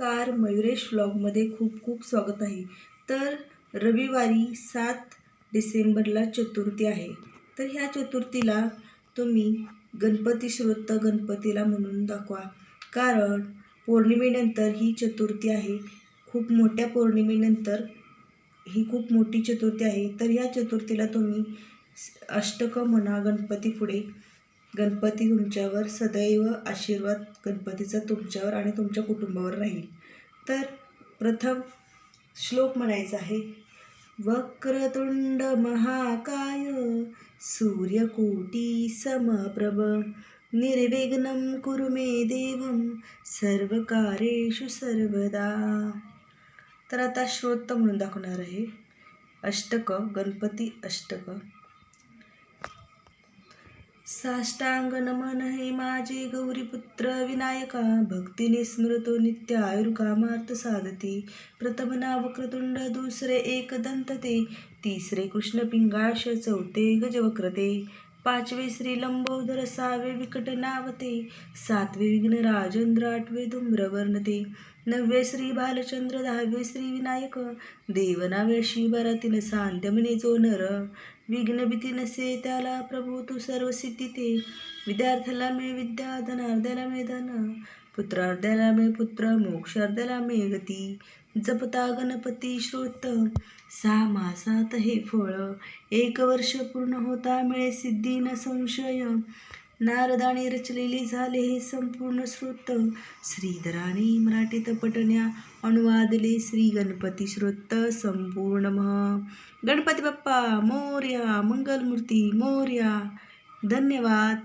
नमस्कार मयुरेश व्लॉगमध्ये खूप खूप स्वागत आहे. तर रविवारी सात डिसेंबरला चतुर्थी आहे. तर ह्या चतुर्थीला तुम्ही गणपती श्रोत गणपतीला म्हणून दाखवा. कारण पौर्णिमेनंतर ही चतुर्थी आहे. खूप मोठ्या पौर्णिमेनंतर ही खूप मोठी चतुर्थी आहे. तर ह्या चतुर्थीला तुम्ही अष्टकं म्हणा गणपती पुढे गणपती तुमच्यावर सदैव आशीर्वाद गणपतीचा तुमच्यावर आणि तुमच्या कुटुंबावर राहील. तर प्रथम श्लोक म्हणायचा आहे वक्रतुंड महाकाय सूर्यकोटी समप्रभ निर्विघ्नं कुरु मे देवं सर्वकारेषु सर्वदा. तर आता श्रोत म्हणून दाखवणार आहे अष्टक गणपती अष्टक साष्टांग नमन हे माझे गौरीपुत्र विनायका भक्तीने स्मृतो नित्य आयुर्कामार्थ साधते प्रथम वक्रतुंड दुसरे एक दंतते तिसरे कृष्ण पिंगाश चौथे गजवक्रते पाचवे श्री लंबोदर सहावे विकट नावते सातवे विघ्न राजेंद्र आठवे धूम्रवर्णते नववे श्री बालचंद्र दहावे श्री विनायक. देवनावे शिवरा तीन जो नर विघ्नभीती नसे त्याला प्रभू तू सर्व सिद्धी ते विद्यार्थ्याला मे विद्या धनार्ध्याला मे धन. पुत्रार्ध्याला मे पुत्र मोक्षार्ध्याला मे गती. जपता गणपती श्रोत. सहा मासात हे फळ. एक वर्ष पूर्ण होता मिळे सिद्धी न संशय. नारदाने रचलेले झाले हे संपूर्ण श्रोत. श्रीधराने मराठीत पटण्या अनुवादले श्री गणपती श्रोत संपूर्ण गणपती बाप्पा मोर्या मंगलमूर्ती मोर्या. धन्यवाद.